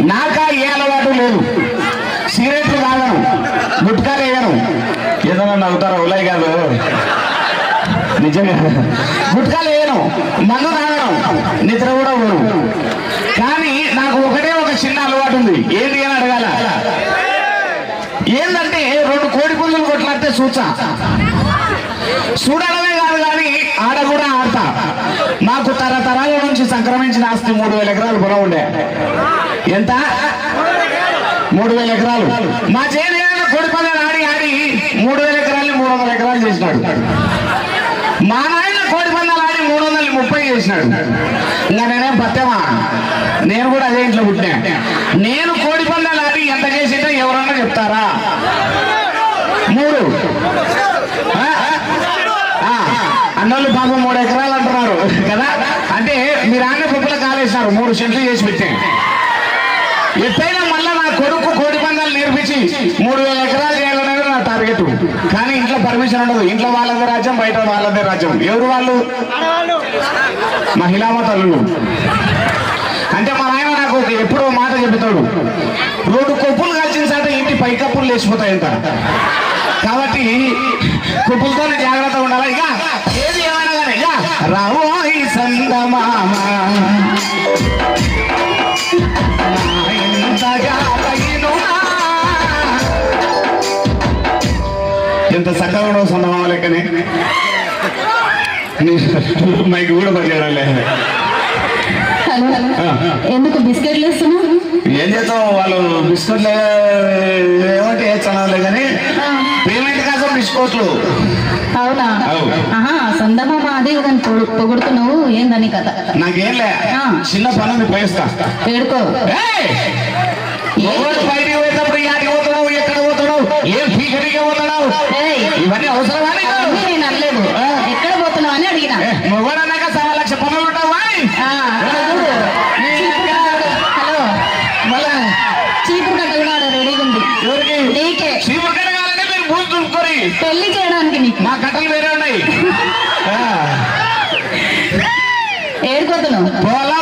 నాకా ఏ అలవాటు లేదు. సిగరెట్లు తాగను గుట్కాలు వేయను. ఏదైనా నవ్వుతారా ఉలై కాదు నిజంగా. గుట్కాలు వేయను మందు తాగను నిద్ర కూడా పోను. కానీ నాకు ఒకటే ఒక చిన్న అలవాటు ఉంది. ఏంటి అని అడగాల? ఏంటంటే రెండు కోడి పుంజులు కొట్లాడితే చూచా. చూడడమే కాదు కానీ ఆడ కూడా ఆడతా. మాకు తరతరాల నుంచి సంక్రమించిన ఆస్తి మూడు వేల ఎకరాలు పొలం ఉండే. ఎంత? మూడు వేల ఎకరాలు. మా చేతి కోడి పందాలు ఆడి ఆడి మూడు వేల ఎకరాలు మూడు వందల ఎకరాలు చేసినాడు. మా నాయన కోడి పందాలు ఆడి మూడు వందల ముప్పై చేసినాడు. ఇంకా నేనేం పత్తేమా నేను కూడా అదే ఇంట్లో పుట్టినా. నేను కోడి పందాలు ఆడి ఎంత చేసిందో ఎవరన్నా చెప్తారా? మూడు. అన్నోళ్ళు పాపం మూడు ఎకరాలు అంటున్నారు. కదా? అంటే మీరు ఆన్న పుప్పుల కాలేసినారు. మూడు సెంట్లు చేసి పెట్టాను ఎప్పుడైనా మళ్ళా నా కొడుకు కోడి పందాలు నేర్పించి మూడు వేల ఎకరాలు చేయాలనేది నా టార్గెట్ కానీ ఇంట్లో పర్మిషన్ ఉండదు. ఇంట్లో వాళ్ళదే రాజ్యం బయట వాళ్ళదే రాజ్యం. ఎవరు వాళ్ళు? మహిళా తల్లులు. అంటే మా నాయన నాకు ఎప్పుడో మాట చెబుతాడు. రెండు కొప్పులు కాల్చిన సాట ఇంటి పైకప్పులు లేచిపోతాయంట. కాబట్టి కుప్పులతో జాగ్రత్తగా ఉండాలి? ఇక ఏది ఏమైనా కానీ ఇక రావో ఈ సందమామ. ఎంత ఉండవు సందమామ లెక్కనే? మైక్ కూడా పనిచేయడం లేదు. ఎందుకు బిస్కెట్లు ఇస్తున్నావు ఏం చేద్దాం వాళ్ళు బిస్కెట్లు ఏమంటే చదవలే కానీ పేమెంట్ కోసం బిస్కెట్లు. అవునా? అది దాన్ని పొగు- పొగుడుతున్నావు? ఏందని కథ? నాకేంలే ఆ. చిన్న పని ఉంది పోయిస్తా. ఏడుకో. ఏయ్! ఎవరు బయటికి పోయేటప్పుడు యాడికి పోతున్నావు? ఎక్కడ పోతున్నావు? ఏం పీకటిగా పోతున్నావు? ఏయ్, ఇవన్నీ అవసరమా నీకు? అవన్నీ నేను అనలేదు. ఎక్కడ పోతున్నావు అని అడిగిన. ఏ, మొగోడన్నాక సవా లక్ష పనులు ఉంటావా? ఆ, అక్కడ చూడు. చీపురు కట్ట కూడా- హలో. మళ్ళా. చీపురు కట్ట కూడా ఆడ రెడీగా ఉంది. ఎవరికి? నీకే. చీపురు కడగాలంటే మీరు భూమి దులుపుకొని. పెళ్ళి చేయడానికి నీకు. మా కట్టలు వేరే não. Bola!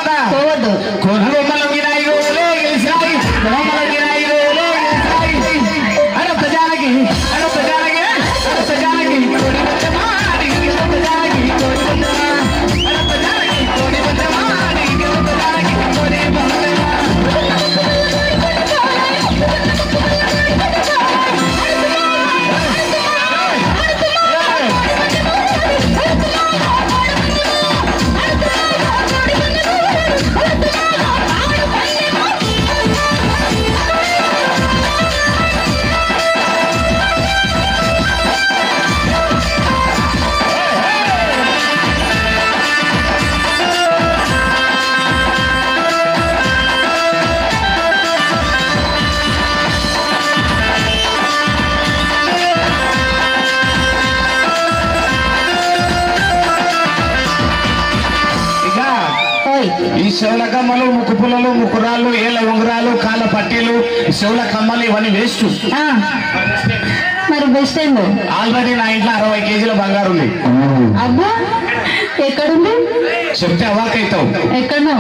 చెవుల కమ్మలు ముక్కు పుల్లలు ముక్కురాళ్ళు ఏళ్ళ ఉంగరాలు కాళ్ళ పట్టీలు ఈ చెవుల కమ్మలు ఇవన్నీ వేస్ట్. మరి బెస్ట్ ఏందో? ఆల్రెడీ నా ఇంట్లో అరవై కేజీల బంగారు ఉంది. అబ్బా ఎక్కడుంది? చెప్తే అవాక్ అవుతావు ఎక్కడో?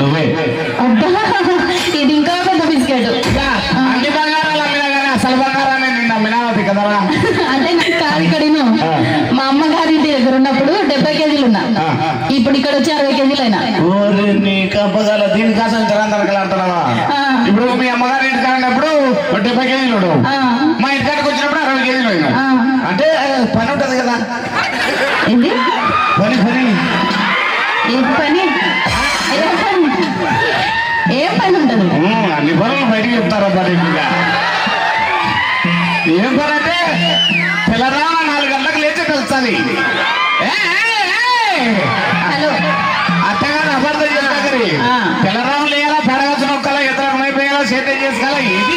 నువ్వే. అబ్బా ఇది ఇంకా పెద్ద బిస్కెట్. అన్ని బంగారాలు అమ్మినా కానీ అసలు బంగారాన్ని నిన్న అమ్మినావతి కదరా? అంటే నాకు కాదు ఇక్కడను ఆ. మా అమ్మగారి ఇంటి దగ్గర ఉన్నప్పుడు డెబ్బై కేజీలు ఉన్నా. ఇప్పుడు ఇక్కడ వచ్చి అరవై కేజీలు అయినా. ఓరి నీ కంపగాల దీనికోసం తెలంగాణకలాడుతున్నావా ఆ. ఇప్పుడు మీ అమ్మగారి ఇంటికి వెళ్ళినప్పుడు డెబ్బై కేజీలు ఉండవు. మా ఇంటికాడికి వచ్చినప్పుడు అరవై కేజీలు అయినావు ఆ. అంటే పని ఉంటది కదా. పని పని. ఏం పని? ఏం పని? ఉంటుంది? అన్ని పనులు బయటికి చెప్తారా పని ఇంకా? ఏం పని అంటే తెల్లరామ నాలుగు గంటలకు లేచి తెలుస్తుంది హలో. అత్తగారు అబద్ధం చెప్పగరి ఆ. తెల్లరాము లేయాలా పెడగచ్చు నొక్కలా ఇతర అయిపోయేలా సేద్యం చేసుకోవాలా? ఇది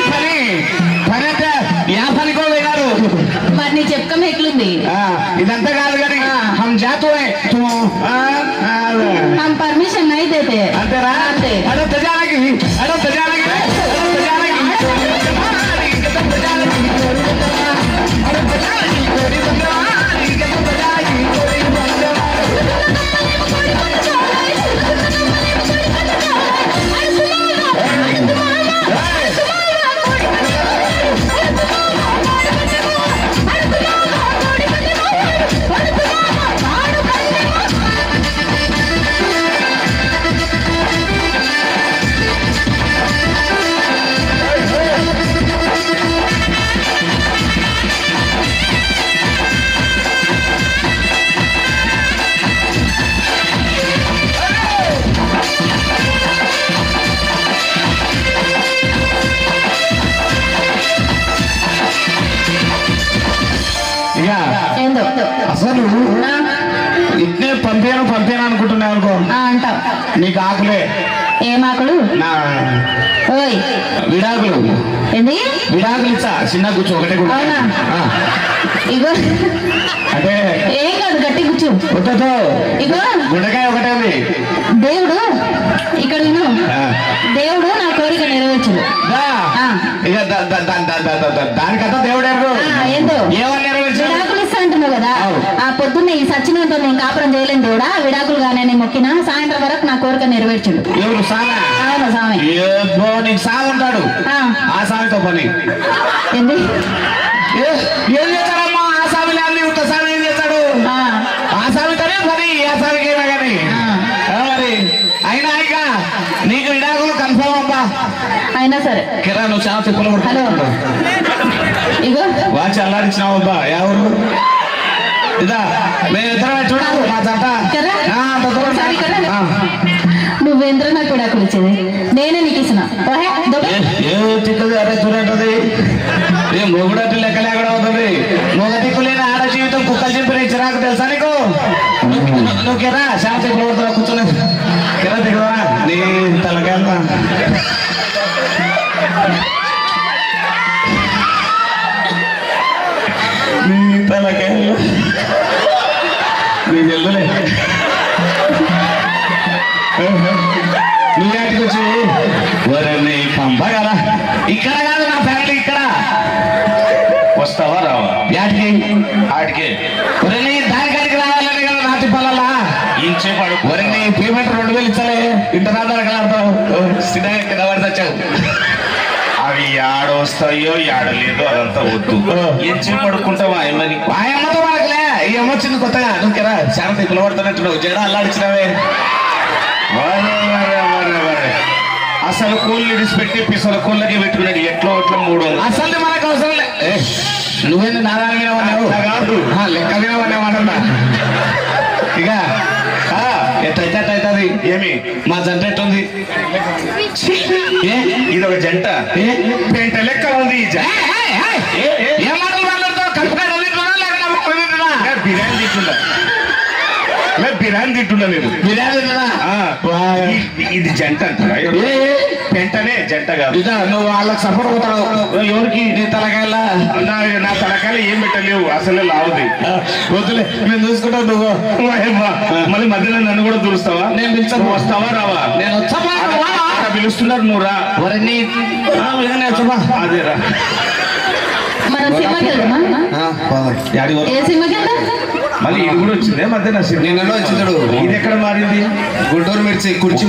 నీకు ఆకులే. ఏం ఆకులు? ఓయ్. విడాకులు. ఏంది? విడాకులు ఇచ్చా చిన్న కూర్చో ఒకటే కూర్చో. అవునా? ఆ, ఇగో. అంటే ఏం కాదు గట్టి కూర్చో. పుట్టతో ఇగో. గుండకాయ ఒకటే ఉంది. దేవుడు ఇక్కడ విను. దేవుడు నా కోరిక నెరవేర్చడు. ఇక దానికంతా దేవుడు ఏందో? ఏమని నెరవేర్చాడు? విడాకులు ఇస్తా అంటున్నావు కదా. పొద్దున్న ఈ సచ్చినంతో నేను కాపురం చేయలేను దేవుడా. విడాకులు కానీ నేను మొక్కిన. సాయంత్రం వరకు నా కోరిక నెరవేర్చడు. అవును స్వామి ఏబ్బో నీకు సాగు ఉంటాడు ఆ, సామితో పని. ఏంది? ఏ- చేస్తాడమ్మా? ఆ సామి లేని ఉత్త సామి ఏం చేస్తాడు? ఆ, ఆ సామితోనే పని ఆ సామికి ఏమైనా కానీ ఆ. ఆ మరి అయినా ఇక నీకు విడాకులు కన్ఫర్మ్ అయినా సరే. కిరా నువ్వు చాలా తిప్పులు హలో. ఇగో. వాచి అల్లాడించినావు అబ్బా. ఎవరు? ఇదా మేమిద్దరం చూడాలి మా జంట. కదా? కదా? నువ్వేంద్ర నాకు విడాకులు ఇచ్చేది నేనే నీకు ఇచ్చిన అరే చూడంటది. ఏ మొగుడట్టు లెక్క లేకుండా అవుతుంది మొగ దిక్కు లేని ఆడ జీవితం కుక్కలు చెప్పిన చిరాకు తెలుసా నీకు? నువ్వు- కిరా శాంతి నువ్వు యాటికి వచ్చి వరని పంప ఇక్కడ కాదు నా ఫ్యామిలీ ఇక్కడ వస్తావా రావా యాటికి ఆటికి వరని దాని కాడికి రావాలని కదా నాటి పొలాలా ఇంచే వరని పేమెంట్ రెండు వేలు ఇచ్చలే ఇంటర్నాథ్ కలాడతావు సిద్ధంగా కింద పడి తెచ్చావు అవి ఆడొస్తాయో ఆడలేదో అదంతా వద్దు ఇంచే పడుకుంటావా ఏమని మా అమ్మతో మనకులే ఈ అమ్మ వచ్చింది కొత్తగా నువ్వు కిరా శాంతి పిలవడుతున్నట్టు జడ అల్లాడిచ్చినావే అసలు కూల్ ఇడిచిపెట్టి పిసల కూల్లకి పెట్టుకున్నాడు. ఎట్లో ఎట్లా మూడు. అసలు మనకు అవసరం లే. ఏ, నువ్వేంది అట్లా కాదు. ఆ, లెక్క మీద ఉన్నావన్నా ఇక ఏమి? మా జంట ఎట్టుంది? ఏ? ఇది ఒక జంట. ఏ? పెంట లెక్క ఉంది ఈ జంట. ఏ, మాటలు మాట్లాడుతావు కలుపుకాడ బిర్యానీ బిర్యానీ తింటున్నా నేను. బిర్యానీ ఇది జంట అంటారా. పెంటనే జంట కాదు. నువ్వు వాళ్ళకి సపోర్ట్ పోతావు ఎవరికి? నీ తలకాయల? నా నా తలకాయలు ఏం పెట్టలేవు అసలే లావుది. వద్దులే మేము చూసుకుంటావు నువ్వు. మళ్ళీ మధ్యలో నన్ను కూడా దూరుస్తావా? నేను పిలిచాను. నువ్వు వస్తావా రావా? నేను? అక్కడ పిలుస్తున్నారు నువ్వు రా. వరని వచ్చమా అదే రా. మనం సినిమాకి వెళ్దామా ఏ సినిమాకి వెళ్దాం మళ్ళీ ఇది కూడా వచ్చిందే మధ్యన నిన్నలో వచ్చిందడు. ఇది ఎక్కడ మారింది? గుంటూరు మిర్చి కుర్చీ.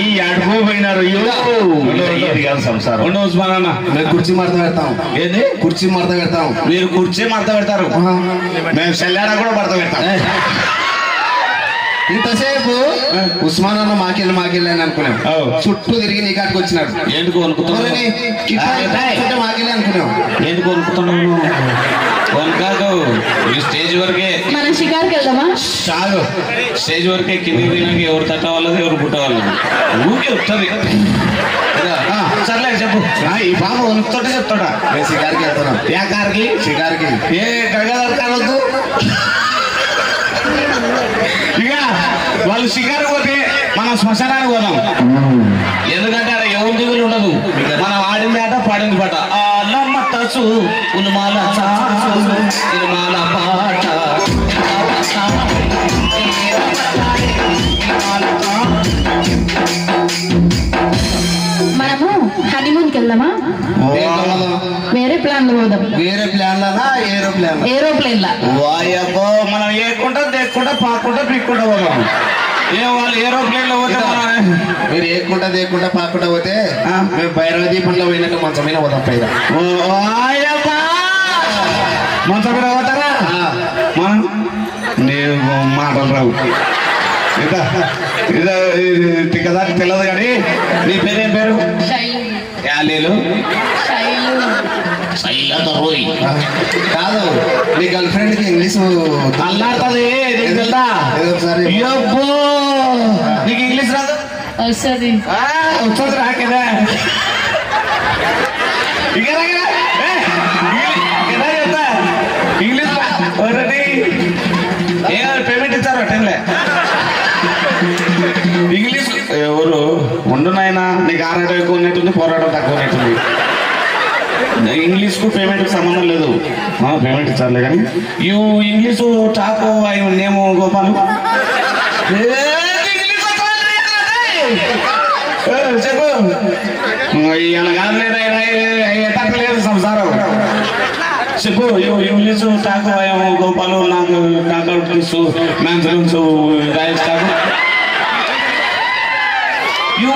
ఈ అడుగు పోయినారు అయ్యో. ఇది కాదు సంసారం. ఉండు మేము కుర్చీ మడత పెడతాం. ఏంది? కుర్చీ మడత పెడతాం. మీరు కుర్చీ మడత పెడతారు. మేము చెల్లాడ కూడా మడత పెడతాం. ఇంతసేపు ఉస్మాన్ అన్న మాకెళ్ళి మాకెళ్ళి అని అనుకున్నాం. చుట్టూ తిరిగి నీ కాడికి వచ్చినాడు. ఎందుకు కూర్చుంటే మాకెళ్ళి అనుకున్నాం. ఎందుకు వణుకుతున్నావు? వణుకాకు ఈ స్టేజ్ వరకే మనం షికార్కి వెళ్దామా చాలు. స్టేజ్ వరకే కిందికి దిగినాక ఎవరు తట్ట వాళ్ళది ఎవరు పుట్ట వాళ్ళది ఊకే వస్తుంది ఆ, సర్లే చెప్పు. ఆ, ఈ బాబు వణుకుతుంటే చెప్తాడా? మేము షికార్కి వెళ్తున్నాం యా కార్కి? షికార్కి ఏ గంగాధర్ కావద్దు ఇక వాళ్ళు షికారు పోతే మనం శ్మశానానికి పోదాం. ఎందుకంటే అక్కడ ఎవరి దిగులు ఉండదు? మనం ఆడింది ఆట పాడింది పాట. ఆలమట్టసు ఉనుమాల చాచు, ఉనుమాల పాట. మనము హనీమూన్కి వెళ్దామా? వేరే ప్లాన్ పోదాం. వేరే ప్లాన్లనా? ఏరో ప్లాన్ ఏరోప్లేన్? లా వాయబ్బో మనం ఏకుంటా దేక్కుంటా పాకుంటా పీక్కుంటా పోదాం. ఏ వాళ్ళు ఏరోప్లేన్లో పోతే మనం మీరు ఏకుంటా దేకుంటా పాకుండా పోతే మేము భైరవ దీపంలో పోయినట్టు మంచం మీద పోతాం పైన మంచం మీద పోతారా? మనం నేను మాటలు రావు. ఇదా ఇదా ఇది తిక్కదాకా తెలియదు కానీ నీ పేరేం పేరు? యాలీలు. కాదు మీ గర్ల్ ఫ్రెండ్కి ఇంగ్లీష్ అల్లాడుతుంది నీకు ఇంగ్లీష్ రాదు? వస్తుంది. వచ్చేది రాకేదా చెప్తా. ఇంగ్లీష్ పేమెంట్ ఇచ్చారు టెన్లే ఉండు నాయన నీకు ఆరాటం ఎక్కువ ఉన్నట్టుంది పోరాటం తక్కువ ఉన్నట్టుంది ఇంగ్లీష్కు పేమెంట్ సంబంధం లేదు పేమెంట్ ఇచ్చారులే కానీ యూ ఇంగ్లీష్ టాక్ ఐ నేమో గోపాల్ చెప్పు ఇవాళ కాదు లేదు సంసారం చెప్పు యూ ఇంగ్లీష్ టాక్ ఏమో గోపాలు నాకు నాకు తెలుసు మ్యాథ్స్ గురించి రాయల్స్ టాక్ You